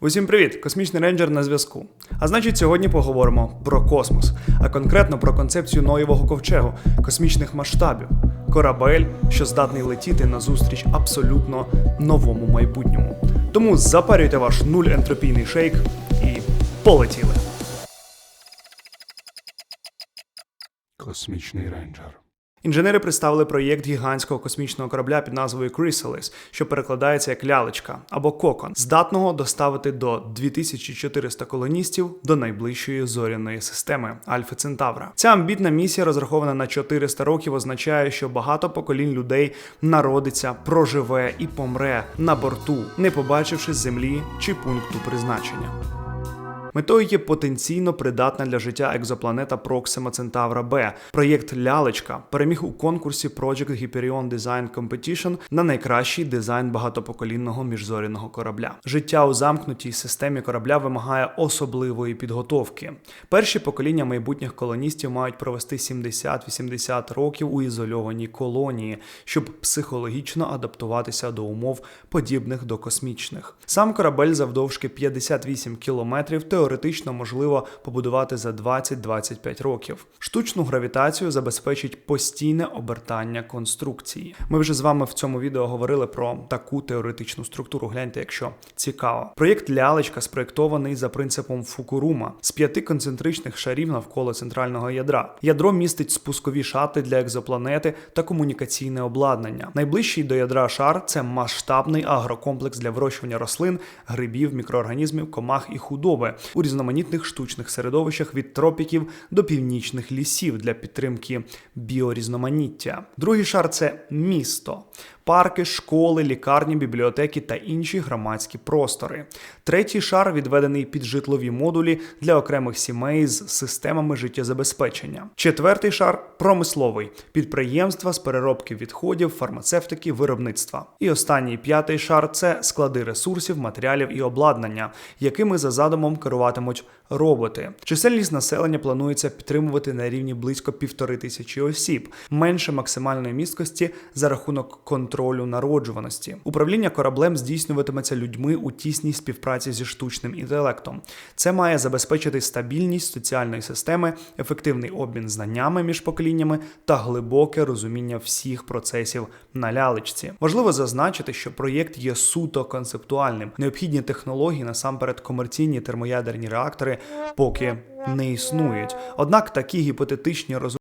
Усім привіт! Космічний рейнджер на зв'язку. А значить, сьогодні поговоримо про космос, а конкретно про концепцію Ноєвого ковчегу, космічних масштабів, корабель, що здатний летіти назустріч абсолютно новому майбутньому. Тому запарюйте ваш нуль ентропійний шейк і полетіли. Космічний рейнджер. Інженери представили проєкт гігантського космічного корабля під назвою Chrysalis, що перекладається як лялечка або кокон, здатного доставити до 2400 колоністів до найближчої зоряної системи Альфа Центавра. Ця амбітна місія, розрахована на 400 років, означає, що багато поколінь людей народиться, проживе і помре на борту, не побачивши землі чи пункту призначення. Метою є потенційно придатна для життя екзопланета Proxima Centauri B. Проєкт Лялечка переміг у конкурсі Project Hyperion Design Competition на найкращий дизайн багатопоколінного міжзоряного корабля. Життя у замкнутій системі корабля вимагає особливої підготовки. Перші покоління майбутніх колоністів мають провести 70-80 років у ізольованій колонії, щоб психологічно адаптуватися до умов, подібних до космічних. Сам корабель завдовжки 58 кілометрів теоретично можливо побудувати за 20-25 років. Штучну гравітацію забезпечить постійне обертання конструкції. Ми вже з вами в цьому відео говорили про таку теоретичну структуру. Гляньте, якщо цікаво. Проєкт лялечка спроєктований за принципом Фукурума з п'яти концентричних шарів навколо центрального ядра. Ядро містить спускові шати для екзопланети та комунікаційне обладнання. Найближчий до ядра шар це масштабний агрокомплекс для вирощування рослин, грибів, мікроорганізмів, комах і худоби у різноманітних штучних середовищах від тропіків до північних лісів для підтримки біорізноманіття. Другий шар це місто. Парки, школи, лікарні, бібліотеки та інші громадські простори. Третій шар відведений під житлові модулі для окремих сімей з системами життєзабезпечення. Четвертий шар промисловий підприємства з переробки відходів, фармацевтики, виробництва. І останній п'ятий шар це склади ресурсів, матеріалів і обладнання, якими за задумом керуватимуть роботи. Чисельність населення планується підтримувати на рівні близько півтори тисячі осіб, менше максимальної місткості за рахунок контролю народжуваності. Управління кораблем здійснюватиметься людьми у тісній співпраці зі штучним інтелектом. Це має забезпечити стабільність соціальної системи, ефективний обмін знаннями між поколіннями та глибоке розуміння всіх процесів на лялечці. Важливо зазначити, що проєкт є суто концептуальним. Необхідні технології, насамперед комерційні термоядерні реактори, поки не існують. Однак такі гіпотетичні розробки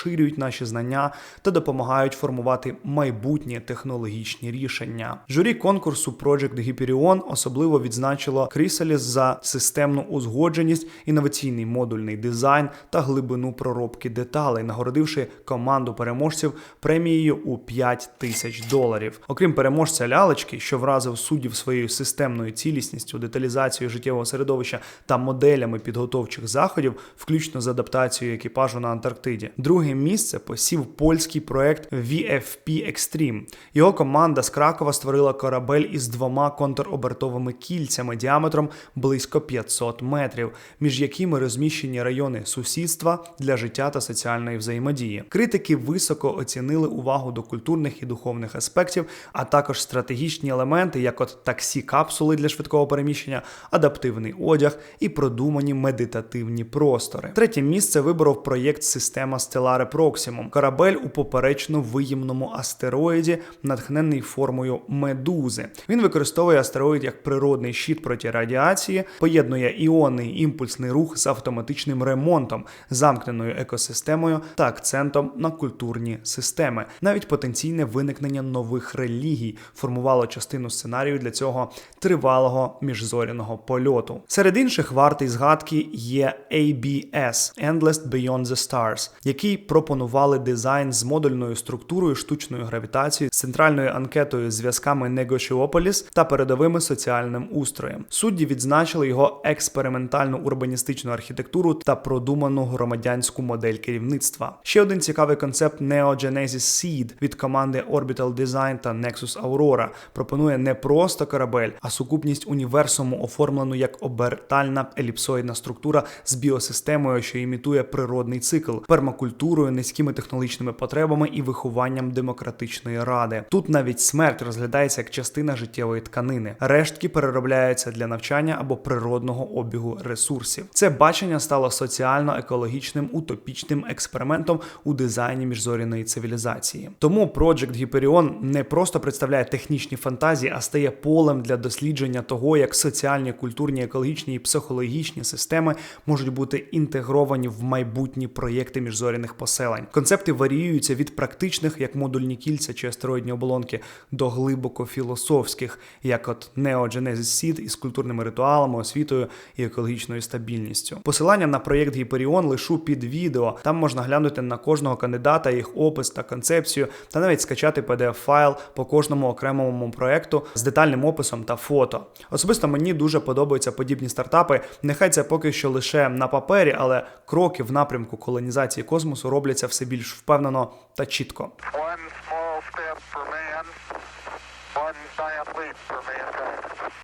розширюють наші знання та допомагають формувати майбутні технологічні рішення. Журі конкурсу Project Hyperion особливо відзначило Chrysalis за системну узгодженість, інноваційний модульний дизайн та глибину проробки деталей, нагородивши команду переможців премією у 5 тисяч доларів. Окрім переможця лялечки, що вразив суддів своєю системною цілісністю, деталізацією життєвого середовища та моделями підготовчих заходів, включно з адаптацією екіпажу на Антарктиді. Друге місце посів польський проект VFP Extreme. Його команда з Кракова створила корабель із двома контробертовими кільцями діаметром близько 500 метрів, між якими розміщені райони сусідства для життя та соціальної взаємодії. Критики високо оцінили увагу до культурних і духовних аспектів, а також стратегічні елементи, як от таксі капсули для швидкого переміщення, адаптивний одяг і продумані медитативні простори. Третє місце виборов проєкт Система Stellare Proximum, корабель у поперечно виємному астероїді, натхнений формою медузи. Він використовує астероїд як природний щит проти радіації, поєднує іонний імпульсний рух з автоматичним ремонтом, замкненою екосистемою та акцентом на культурні системи. Навіть потенційне виникнення нових релігій формувало частину сценарію для цього тривалого міжзоряного польоту. Серед інших вартий згадки є ABS – Endless Beyond the Stars, який пропонували дизайн з модульною структурою штучної гравітації, з центральною анкетою зв'язками Negotiapolis та передовими соціальним устроєм. Судді відзначили його експериментальну урбаністичну архітектуру та продуману громадянську модель керівництва. Ще один цікавий концепт Neo Genesis Seed від команди Orbital Design та Nexus Aurora пропонує не просто корабель, а сукупність універсуму, оформлену як обертальна еліпсоїдна структура з біосистемою, що імітує природний цикл, пермакультурою культурою, низькими технологічними потребами і вихованням демократичної ради. Тут навіть смерть розглядається як частина життєвої тканини. Рештки переробляються для навчання або природного обігу ресурсів. Це бачення стало соціально-екологічним утопічним експериментом у дизайні міжзоряної цивілізації. Тому Project Hyperion не просто представляє технічні фантазії, а стає полем для дослідження того, як соціальні, культурні, екологічні і психологічні системи можуть бути інтегровані в майбутні проєкти міжзоряних поселень. Концепти варіюються від практичних, як модульні кільця чи астероїдні оболонки, до глибоко філософських, як от Neo Genesis Seed із культурними ритуалами, освітою і екологічною стабільністю. Посилання на проєкт Hyperion лишу під відео. Там можна глянути на кожного кандидата, їх опис та концепцію, та навіть скачати pdf файл по кожному окремому проекту з детальним описом та фото. Особисто мені дуже подобаються подібні стартапи. Нехай це поки що лише на папері, але кроки в напрямку колонізації космосу робляться все більш впевнено та чітко.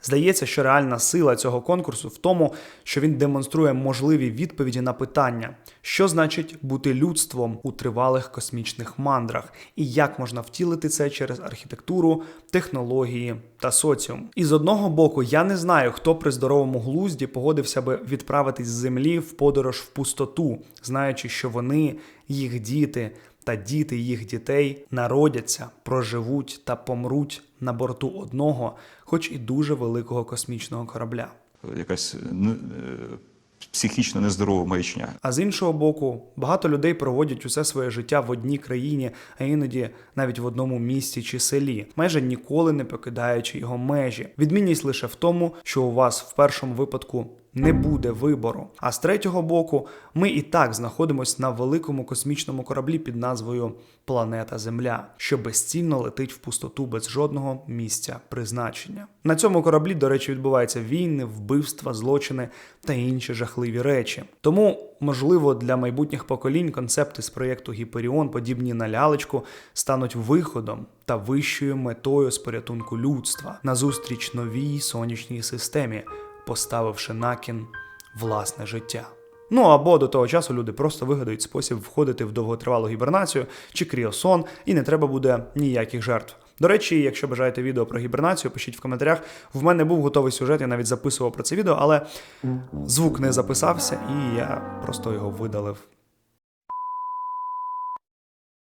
Здається, що реальна сила цього конкурсу в тому, що він демонструє можливі відповіді на питання, що значить бути людством у тривалих космічних мандрах, і як можна втілити це через архітектуру, технології та соціум. І з одного боку, я не знаю, хто при здоровому глузді погодився би відправитись з землі в подорож в пустоту, знаючи, що вони, їх діти та діти їх дітей народяться, проживуть та помруть на борту одного, хоч і дуже великого космічного корабля. якась ну, е, психічно нездорова маячня. А з іншого боку, багато людей проводять усе своє життя в одній країні, а іноді навіть в одному місті чи селі, майже ніколи не покидаючи його межі. Відмінність лише в тому, що у вас в першому випадку не буде вибору. А з третього боку, ми і так знаходимося на великому космічному кораблі під назвою Планета Земля, що безцільно летить в пустоту без жодного місця призначення. На цьому кораблі, до речі, відбуваються війни, вбивства, злочини та інші жахливі речі. Тому, можливо, для майбутніх поколінь концепти з проєкту Гіперіон, подібні на лялечку, стануть виходом та вищою метою з порятунку людства назустріч новій сонячній системі, поставивши на кін власне життя. Ну або до того часу люди просто вигадають спосіб входити в довготривалу гібернацію чи кріосон, і не треба буде ніяких жертв. До речі, якщо бажаєте відео про гібернацію, пишіть в коментарях. В мене був готовий сюжет, я навіть записував про це відео, але звук не записався, і я просто його видалив.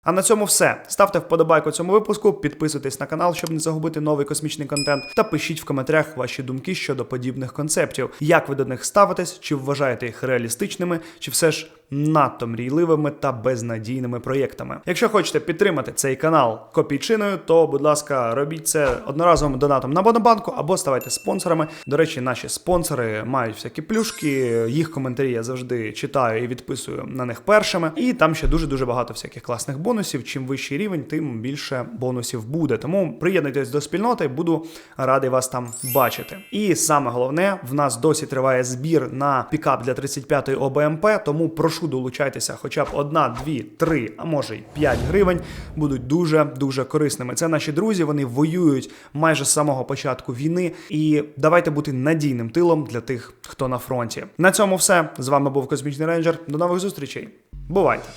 А на цьому все. Ставте вподобайку цьому випуску, підписуйтесь на канал, щоб не загубити новий космічний контент, та пишіть в коментарях ваші думки щодо подібних концептів. Як ви до них ставитесь, чи вважаєте їх реалістичними, чи все ж надто мрійливими та безнадійними проєктами. Якщо хочете підтримати цей канал копійчиною, то будь ласка, робіть це одноразовим донатом на Монобанку або ставайте спонсорами. До речі, наші спонсори мають всякі плюшки. Їх коментарі я завжди читаю і відписую на них першими. І там ще дуже дуже багато всяких класних бонусів. Чим вищий рівень, тим більше бонусів буде. Тому приєднуйтесь до спільноти, буду радий вас там бачити. І саме головне, в нас досі триває збір на пікап для 35-ї ОБМП, тому прошу долучайтеся, хоча б одна, дві, три, а може й п'ять гривень будуть дуже дуже корисними. Це наші друзі, вони воюють майже з самого початку війни. І давайте бути надійним тилом для тих, хто на фронті. На цьому все з вами був Космічний рейнджер. До нових зустрічей. Бувайте!